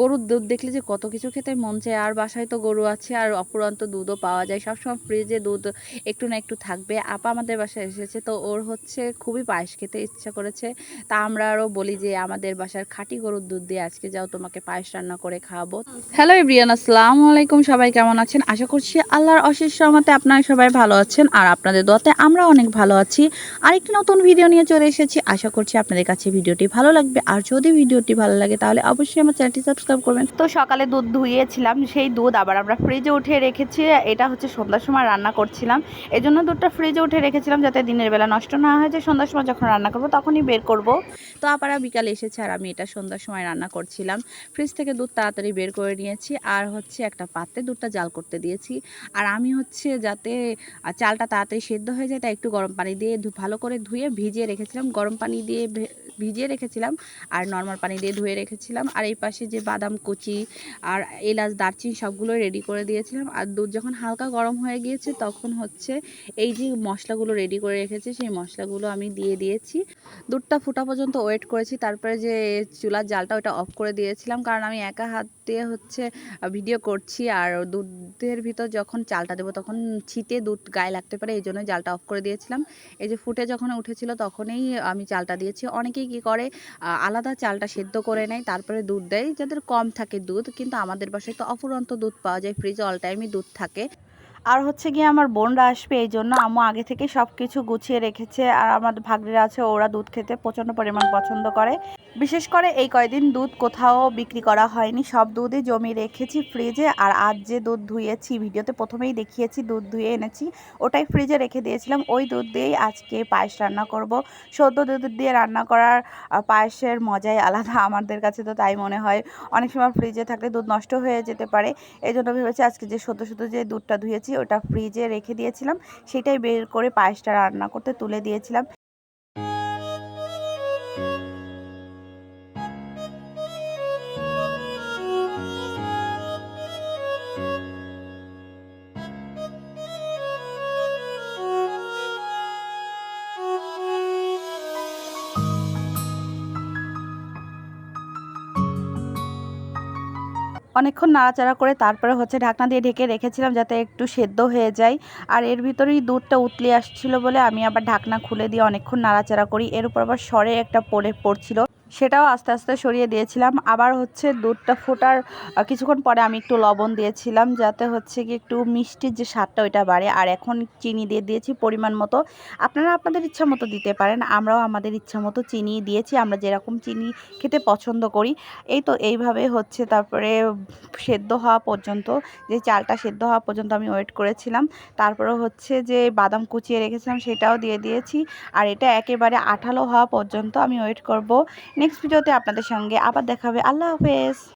গরুর দুধ দেখলে যে কত কিছু খেতে মন চায়। আর বাসায় তো গরু আছে, আর অপুরন্ত দুধও পাওয়া যায়। সবসময় ফ্রিজে দুধ একটু না একটু থাকবে। আপা আমাদের বাসায় এসেছে, তো ওর হচ্ছে খুবই পায়েস খেতে ইচ্ছা করেছে। তা আমরা আরও বলি যে, আমাদের বাসার খাঁটি গরুর দুধ দিয়ে আজকে যাও, তোমাকে পায়েস রান্না করে খাওয়াবো। হ্যালো ইব্রিয়ান আসসালামু আলাইকুম। সবাই কেমন আছেন? আশা করছি আল্লাহর অশেষ রহমতে আপনারা সবাই ভালো আছেন। আর আপনাদের দোয়াতে আমরা অনেক ভালো আছি। আরেকটি নতুন ভিডিও নিয়ে চলে এসেছি। আশা করছি আপনাদের কাছে ভিডিওটি ভালো লাগবে। আর যদি ভিডিওটি ভালো লাগে, তাহলে অবশ্যই আমার চ্যানেলটি সাবস্ক্রাইব করবেন। তো সকালে দুধ ধুইয়েছিলাম সেই দুধ আবার আমরা ফ্রিজে উঠিয়ে রেখেছি। এটা হচ্ছে সন্ধ্যার সময় রান্না করছিলাম। এই জন্য দুধটা ফ্রিজে উঠে রেখেছিলাম যাতে দিনের বেলা নষ্ট না হয়। যে সন্ধ্যার সময় যখন রান্না করব তখনই বের করব। তো আপারা বিকালে এসেছে আর আমি এটা সন্ধ্যার সময় রান্না করছিলাম। ফ্রিজ থেকে দুধ তাড়াতাড়ি বের করে নিয়েছি। আর হচ্ছে একটা পাত্রে দুধটা জাল করতে দিয়েছি। আর আমি হচ্ছে যাতে চালটা তাড়াতাড়ি সেদ্ধ হয়ে যায়, তাই একটু গরম পানি দিয়ে ভালো করে ধুয়ে ভিজিয়ে রেখেছিলাম। গরম পানি দিয়ে ভিজিয়ে রেখেছিলাম আর নর্মাল পানি দিয়ে ধুয়ে রেখেছিলাম। আর এই পাশে যে বাদাম, কুচি আর এলাচ, দারচিন সবগুলো রেডি করে দিয়েছিলাম। আর দুধ যখন হালকা গরম হয়ে গিয়েছে, তখন হচ্ছে এই যে মশলাগুলো রেডি করে রেখেছি, সেই মশলাগুলো আমি দিয়ে দিয়েছি। দুধটা ফুটা পর্যন্ত ওয়েট করেছি। তারপরে যে চুলার জালটা ওটা অফ করে দিয়েছিলাম, কারণ আমি একা হাত দিয়ে হচ্ছে ভিডিও করছি। আর দুধের ভিতর যখন চালটা দেবো তখন ছিটে দুধ গায়ে লাগতে পারে, এই জন্য জালটা অফ করে দিয়েছিলাম। এই যে ফুটে যখন উঠেছিল তখনই আমি চালটা দিয়েছি। অনেকেই কি করে আলাদা চালটা সেদ্ধ করে নেয়, তারপরে দুধ দেয়। যাদের কম থাকে দুধ, কিন্তু আমাদের বাসায় তো অফুরন্ত দুধ পাওয়া যায় ফ্রিজে অল টাইমই দুধ থাকে। আর হচ্ছে গিয়ে আমার বোনরা আসবে এই জন্য আম্মু আগে থেকে সব কিছু গুছিয়ে রেখেছে আর আমার ভাগ্নিরা আছে, ওরা দুধ খেতে প্রচণ্ড পরিমাণ পছন্দ করে। বিশেষ করে এই কয়দিন দুধ কোথাও বিক্রি করা হয়নি, সব দুধই জমিয়ে রেখেছি ফ্রিজে আর আজ যে দুধ ধুয়েছি, ভিডিওতে প্রথমেই দেখিয়েছি, দুধ ধুয়ে এনেছি, ওটাই ফ্রিজে রেখে দিয়েছিলাম। ওই দুধ দিয়েই আজকে পায়েস রান্না করব। সদ্য দুধ দিয়ে রান্না করার পায়েসের মজাই আলাদা আমাদের কাছে তো তাই মনে হয়। অনেক সময় ফ্রিজে থাকলে দুধ নষ্ট হয়ে যেতে পারে। এই জন্য ভেবেছি আজকে যে সদ্য সদ্য যে দুধটা ধুয়েছি ওটা ফ্রিজে রেখে দিয়েছিলাম। সেটাই বের করে পায়েসটা রান্না করতে তুলে দিয়েছিলাম। অনেকক্ষণ নাড়াচাড়া করে তারপরে হচ্ছে ঢাকনা দিয়ে ঢেকে রেখেছিলাম যাতে একটু সেদ্ধ হয়ে যায়। আর এর ভিতরেই দুধটা উতলে আসছিল বলে আমি আবার ঢাকনা খুলে দিয়ে অনেকক্ষণ নাড়াচাড়া করি। এর উপর আবার সরে একটা পড়ে পড়ছিল। সেটাও আস্তে আস্তে সরিয়ে দিয়েছিলাম। আবার হচ্ছে দুধটা ফোটার কিছুক্ষণ পরে আমি একটু লবণ দিয়েছিলাম যাতে হচ্ছে কি একটু মিষ্টির যে স্বাদটা ওইটা বাড়ে। আর এখন চিনি দিয়ে দিয়েছি পরিমাণ মতো। আপনারা আপনাদের ইচ্ছা মতো দিতে পারেন, আমরাও আমাদের ইচ্ছা মতো চিনি দিয়েছি। আমরা যেরকম চিনি খেতে পছন্দ করি। এই তো এইভাবে হচ্ছে তারপরে সেদ্ধ হওয়া পর্যন্ত, যে চালটা সেদ্ধ হওয়া পর্যন্ত আমি ওয়েট করেছিলাম। তারপরে হচ্ছে যে বাদাম কুচিয়ে রেখেছিলাম সেটাও দিয়ে দিয়েছি। আর এটা একেবারে আঠালো হওয়া পর্যন্ত আমি ওয়েট করব। নেক্সট ভিডিওতে আপনাদের সঙ্গে আবার দেখাবে আল্লাহ হাফেজ।